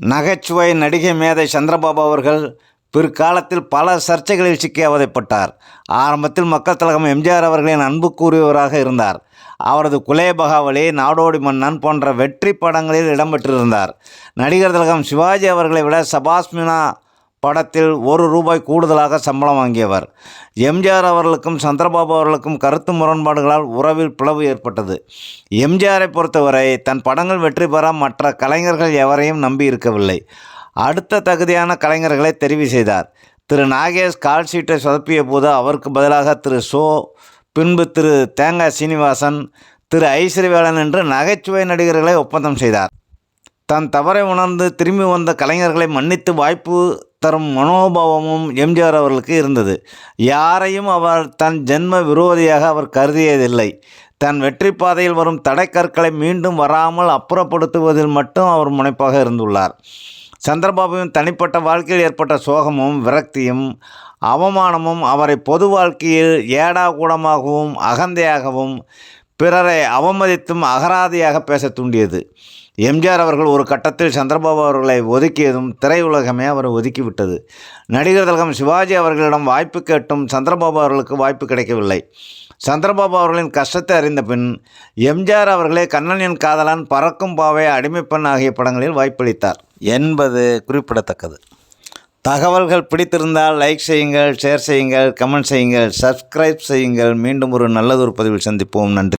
நகைச்சுவை நடிகை மேதை சந்திரபாபு அவர்கள் பிற்காலத்தில் பல சர்ச்சைகளில் சிக்கி அவதைப்பட்டார். ஆரம்பத்தில் மக்கள் தலகம் எம்ஜிஆர் அவர்களின் அன்புக்குரியவராக இருந்தார். அவரது குலேபகாவலி நாடோடி மன்னன் போன்ற வெற்றி படங்களில் இடம்பெற்றிருந்தார். நடிகர் திலகம் சிவாஜி அவர்களை விட சபாஸ்மினா படத்தில் ஒரு ரூபாய் கூடுதலாக சம்பளம் வாங்கியவர். எம்ஜிஆர் அவர்களுக்கும் சந்திரபாபு அவர்களுக்கும் கருத்து முரண்பாடுகளால் உறவில் பிளவு ஏற்பட்டது. எம்ஜிஆரை பொறுத்தவரை தன் படங்கள் வெற்றி பெற மற்ற கலைஞர்கள் எவரையும் நம்பி இருக்கவில்லை. அடுத்த தகுதியான கலைஞர்களை தெரிவு செய்தார். திரு நாகேஷ் கால் ஷீட்டை சொதப்பிய போது அவருக்கு பதிலாக திரு சோ பின்பு திரு தேங்காய் சீனிவாசன் திரு ஐஸ்வர்யவேலன் என்று நகைச்சுவை நடிகர்களை ஒப்பந்தம் செய்தார். தன் தவறை உணர்ந்து திரும்பி வந்த கலைஞர்களை மன்னித்து வாய்ப்பு தரும் மனோபாவமும் எம்ஜிஆர் அவர்களுக்கு இருந்தது. யாரையும் அவர் தன் ஜென்ம விரோதியாக அவர் கருதியதில்லை. தன் வெற்றி பாதையில் வரும் தடைக்கற்களை மீண்டும் வராமல் அப்புறப்படுத்துவதில் மட்டும் அவர் முனைப்பாக இருந்துள்ளார். சந்திரபாபுவின் தனிப்பட்ட வாழ்க்கையில் ஏற்பட்ட சோகமும் விரக்தியும் அவமானமும் அவரை பொது வாழ்க்கையில் ஏடாகூடமாகவும் அகந்தையாகவும் பிறரை அவமதித்தும் அகராதியாக பேச தூண்டியது. எம்ஜிஆர் அவர்கள் ஒரு கட்டத்தில் சந்திரபாபு அவர்களை ஒதுக்கியதும் திரையுலகமே அவரை ஒதுக்கிவிட்டது நடிகர் தலகம் சிவாஜி அவர்களிடம் வாய்ப்பு கேட்டும் சந்திரபாபு அவர்களுக்கு வாய்ப்பு கிடைக்கவில்லை. சந்திரபாபு அவர்களின் கஷ்டத்தை அறிந்த பின் எம்ஜிஆர் அவர்களே கண்ணனின் காதலன் பறக்கும் பாவை அடிமைப்பெண் ஆகிய படங்களில் வாய்ப்பளித்தார் என்பது குறிப்பிடத்தக்கது. தகவல்கள் பிடித்திருந்தால் லைக் செய்யுங்கள் ஷேர் செய்யுங்கள் கமெண்ட் செய்யுங்கள் சப்ஸ்கிரைப் செய்யுங்கள். மீண்டும் ஒரு நல்லதொரு பதிவில் சந்திப்போம். நன்றி.